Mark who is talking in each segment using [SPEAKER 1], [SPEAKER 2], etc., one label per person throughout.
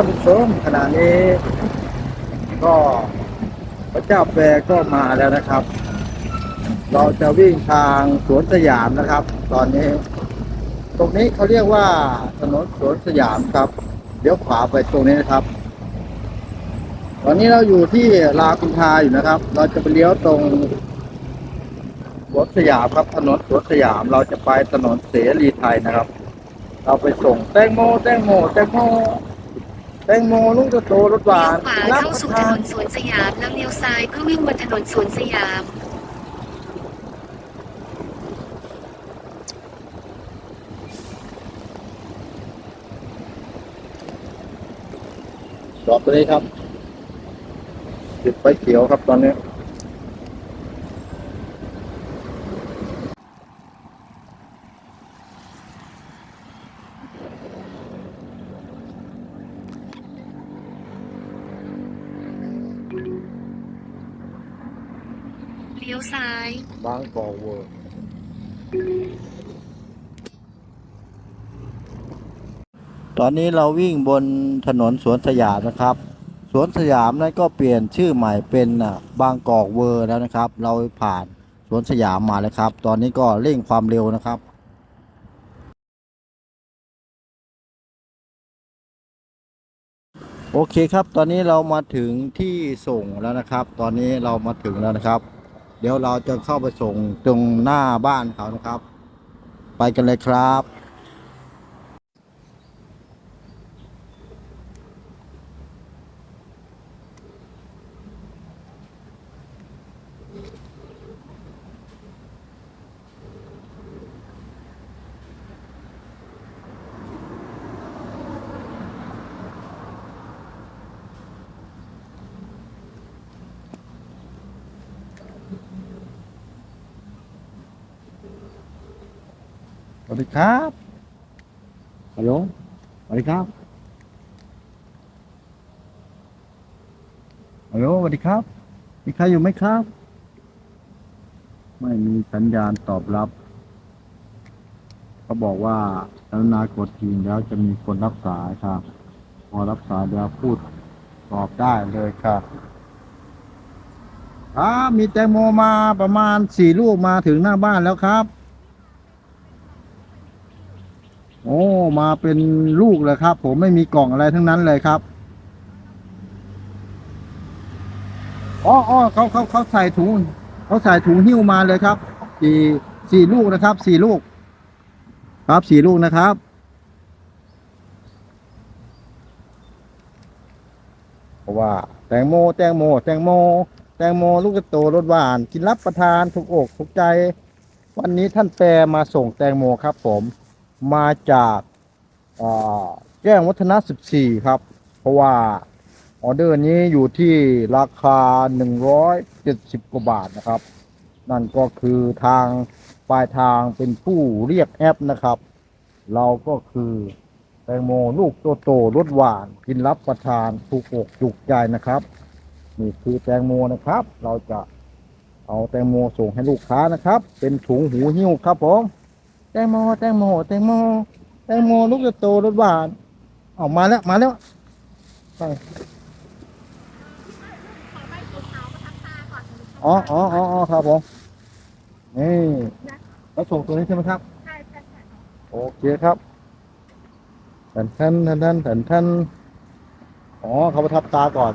[SPEAKER 1] ท่านผู้ชมขณะนี้ ก็พระเจ้าแปรก็มาแล้วนะครับ เราจะวิ่งทางสวนสยามนะครับ ตอนนี้ ตรงนี้เขาเรียกว่าถนนสวนสยามครับเดี๋ยวขวาไปตรงนี้นะครับ ตอนนี้เราอยู่ที่รามอินทราอยู่นะครับ เราจะไปเลี้ยวตรงสวนสยามครับถนนสวนสยามเราจะไปถนนเสรีไทยนะครับ เราไปส่งแตงโมแตงโมแตงโม แตงโมลูกโตรถหวา
[SPEAKER 2] เลี้ย
[SPEAKER 1] น
[SPEAKER 2] วขวา
[SPEAKER 1] รับ
[SPEAKER 2] เข้า
[SPEAKER 1] ประ
[SPEAKER 2] สู่ถ
[SPEAKER 1] ทาน
[SPEAKER 2] นนสวนสยามแล้วเลี้ยวซ้ายเพื่อวิ่งบนถนนสวนสยาม
[SPEAKER 1] จอดตัวนี้ครับติดไฟเขียวครับตอนนี้
[SPEAKER 2] เลี้ยวซ้าย
[SPEAKER 1] บางกอกเวิร์ ตอนนี้เราวิ่งบนถนนสวนสยามนะครับ สวนสยามนั้นก็เปลี่ยนชื่อใหม่เป็นอะบางกอกเวอร์แล้วนะครับ เราผ่านสวนสยามมาแล้วครับ ตอนนี้ก็เร่งความเร็วนะครับ โอเคครับ ตอนนี้เรามาถึงที่ส่งแล้วนะครับ ตอนนี้เรามาถึงแล้วนะครับ เดี๋ยวเราจะเข้าไปส่งตรงหน้าบ้านเขานะครับ ไปกันเลยครับ วัสดีครับฮัลโหลสวัสดีครับฮัลโหลสวัสดีครับ มีใครอยู่ไหมครับ ไม่มีสัญญาณตอบรับเขาบอกว่าถ้านากดทีแล้วจะมีคนรับสายครับ พอรับสายแล้วพูดตอบได้เลยครับครับมีแตงโมมาประมาณสี่ลูกมาถึงหน้าบ้านแล้วครับ โอ้มาเป็นลูกเลยครับ ผมไม่มีกล่องอะไรทั้งนั้นเลยครับอ๋ออเขาเขาเขาใส่ถุงเขาใส่ถุงหิ้วมาเลยครับสี่สี่ลูกนะครับสี่ลูก ครับสี่ลูกนะครับเพราะว่าแตงโม แตงโม แตงโม แตงโม ลูกกระโตรสหวาน กินรับประทานถูกอกถูกใจ วันนี้ท่านแปรมาส่งแตงโมครับผม มาจากแจ้งวัฒนะ 14 ครับ เพราะว่าออเดอร์นี้อยู่ที่ราคา 170 กว่าบาทนะครับ นั่นก็คือทางปลายทางเป็นผู้เรียกแอปนะครับ เราก็คือแตงโมลูกโตโตรสหวาน กินรับประทานถูกอกถูกใจนะครับ นี่คือแตงโมนะครับ เราจะเอาแตงโมส่งให้ลูกค้านะครับ เป็นถุงหูหิ้วครับผม งโมแตงโมแตงโมแตงโมลูกจะโตรสหวานออกมาแล้วมาแล้วไปอ๋ออ๋ออ๋อครับผมนี่แล้วส่งตัวนี้ใช่ไหมครับ
[SPEAKER 3] ใช่ใช่ใช่
[SPEAKER 1] โอเคครับแผ่นท่านแผ่นท่านแผ่นท่านอ๋อเขาประทับตาก่อน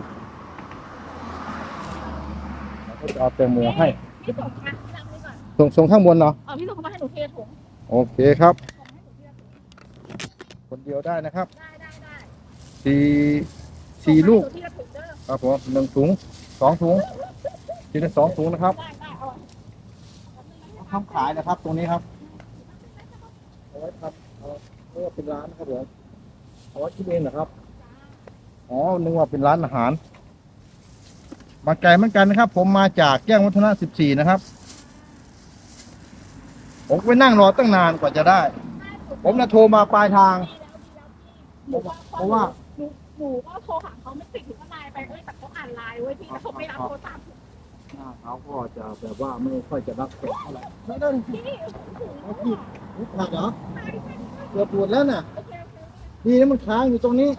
[SPEAKER 1] แล้วก็จะเอาแตงโมให้
[SPEAKER 3] ส่ง
[SPEAKER 1] ส่งข้างบนเนาะ โอเคครับ
[SPEAKER 3] ส่งให้หนูเทถุง
[SPEAKER 1] คนเดียวได้นะครับ
[SPEAKER 3] ได้ได้ได้
[SPEAKER 1] สี่สี่ลูก
[SPEAKER 3] ส่งให้หนูทีละถุงเด้อ
[SPEAKER 1] ครับผมหนึ่งถุงสองถุงทีละสองถุงนะครับ
[SPEAKER 3] ได้ได้เอา
[SPEAKER 1] เอาข้ามขายนะครับ ตรงนี้ครับเอาไว้ครับเอาเรียกว่าเป็นร้านนะครับผมเอาไว้ที่เองนะครับอ๋อนึกว่าเป็นร้านอาหาร มาไกลเหมือนกันนะครับ ผมมาจากแจ้งวัฒนะสิบสี่นะครับ ผมไปนั่งรอตั้งนานกว่าจะได้ ผมนะโทรมาปลายทาง
[SPEAKER 3] หนูว่า
[SPEAKER 1] เพราะว่า
[SPEAKER 3] หนูหนูก็โทรหาเขาไม่ติดหนูก็ไลน์ไปเอ้ยแต่เขาอ่านไลน์เว้ยพี่แต่เขาไม่รับโทรศัพท์
[SPEAKER 1] หน้าเขาก็จะแบบว่าไม่ค่อยจะรับแขกเท่าไหร่ไม่ได้
[SPEAKER 3] พี่
[SPEAKER 1] เอาพี่นี่ขาดเหรอเกือบปวดแล้วน่ะ
[SPEAKER 3] โอเคโอเค
[SPEAKER 1] ดีนะมันค้างอยู่ตรงนี้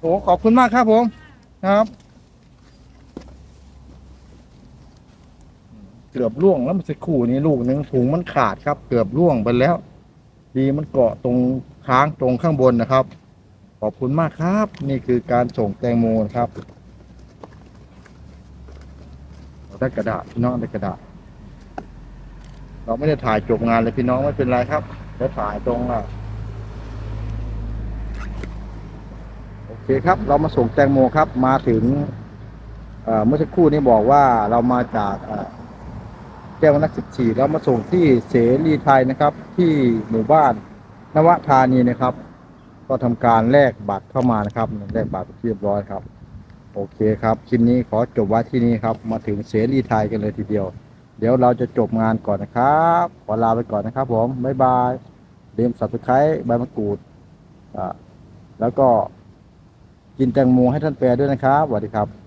[SPEAKER 1] โอ้ขอบคุณมากครับผม ครับ เกือบล่วงแล้วมันสักครู่นี้ลูกหนึ่งถุงมันขาดครับ เกือบล่วงไปแล้ว ดีมันเกาะตรงค้างตรงข้างบนนะครับ ขอบคุณมากครับ นี่คือการส่งแตงโมนะครับเราได้กระดาษพี่น้องได้กระดาษ เราไม่ได้ถ่ายจบงานเลยพี่น้องไม่เป็นไรครับเดี๋ยวถ่ายตรงอะโอเคครับ เรามาส่งแตงโมครับ มาถึงเมื่อสักครู่นี้บอกว่าเรามาจากอ ก้วนักสิบสี่เรามาส่งที่เสรีไทยนะครับ ที่หมู่บ้านนวธานีนะครับ ก็ทำการแลกบัตรเข้ามานะครับแลกบัตรเรียบร้อยครับ โอเคครับคลิปนี้ขอจบไว้ที่นี้ครับ มาถึงเสรีไทยกันเลยทีเดียว เดี๋ยวเราจะจบงานก่อนนะครับขอลาไปก่อนนะครับ ผมบ๊ายบายเรีมสับสไครต์ใบมะกรูดอ่าแล้วก็กินแตงโมให้ท่านแปรด้วยนะครับสวัสดีครับ